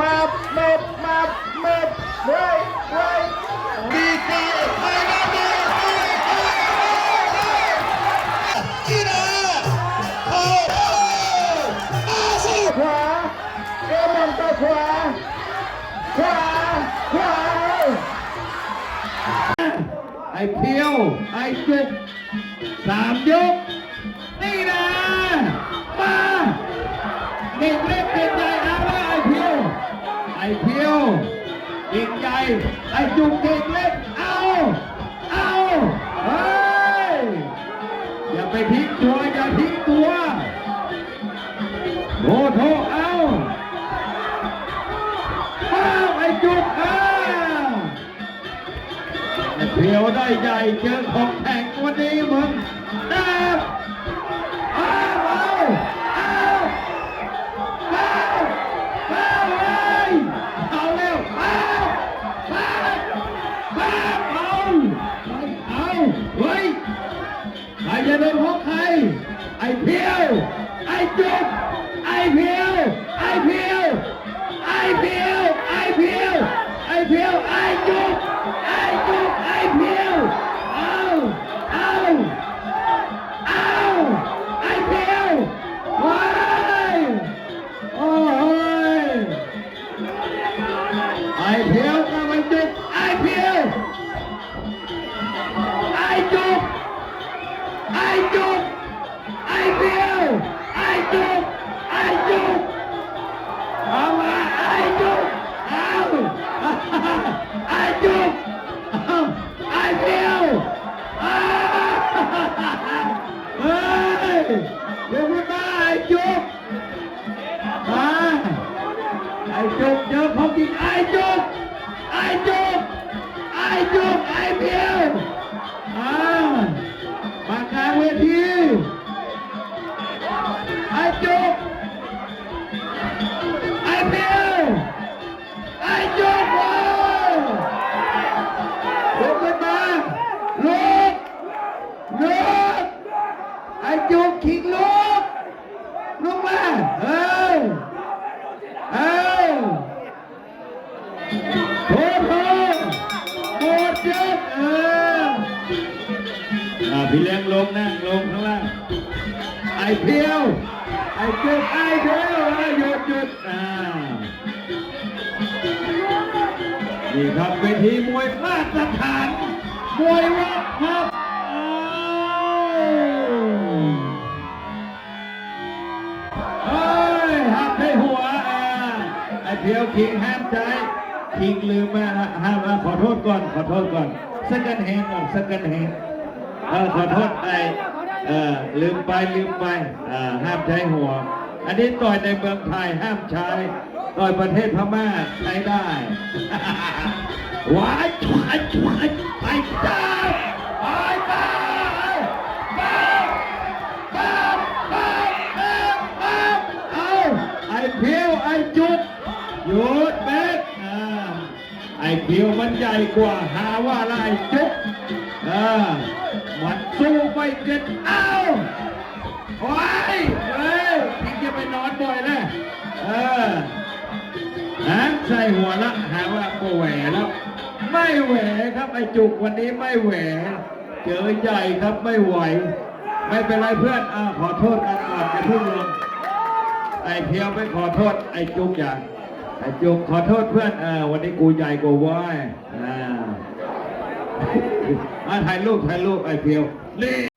มาเม็ดมาเม็ดเว้ยเว้ยดีดีไม่ได้ดีกีฬาโอ้อาซีขวาเอ็มอนต่อขวาขวาขวาไอ้เพียวไอ้จุกสามยกนี่นะมาเด็กเล็กเด็กใหญ่เอาไอ้เพียวไอ้เพียวเด็กใหญ่ไอ้จุกเด็กเล็กเอาเอาเฮ้ยอย่าไปทิ้งตัวอย่าทิ้งตัวโทโทเอาเอาไอ้จุกเอาเพียวได้ใหญ่เจอของแข่งวันนี้มึง ไอ้าเอ้ยเอ้ยโทษโทษหมดยกเอออ่าพี่เลี้ยงลงนั่งลงข้างล่างไอ้เพียว ไอ้จุกไอ้เพียวเอ้ยหยุดหยุดอ่านี่ครับเวทีมวยมาตรฐานมวยวัดครับเอ้ยหักให้หัวอ่าไอ้เพียวคิงห้ามใจคิงลืมมาห้ามมาขอโทษก่อนขอโทษก่อนสักกันแฮงก่อนสักกันแฮงเออขอโทษไอ้ เออลืมไปลืมไปอ่าห้ามใช้หัว อันนี้ต่อยในเมืองไทยห้ามใช้ต่อยประเทศพม่าใช้ได้หวายชวายชวายไปจ้าไปไปไปไปไปไปเอาไอ้เพียวไอ้จุดหยุดเบกไอ้เพียวมันใหญ่กว่าหาว่าไรไอ้จุดเออ มันสู้ไม่เกินเอ้าโอ้ยเฮ้ยพิงจะไปนอนบ่อยนะเออหางใส่หัวละหาว่าโกแหวแล้ว ไม่แหวครับไอจุกวันนี้ไม่แหวเจอใหญ่ครับไม่ไหว ไม่เป็นไรเพื่อนอ่าขอโทษกันก่อนจะพูดรวมไอเพียวไปขอโทษไอจุกอย่างไอจุกขอโทษเพื่อนเออวันนี้กูใหญ่กว่าว้ยอ่า อ่าถ่ายรูปถ่ายรูปไอ้เพียวนี่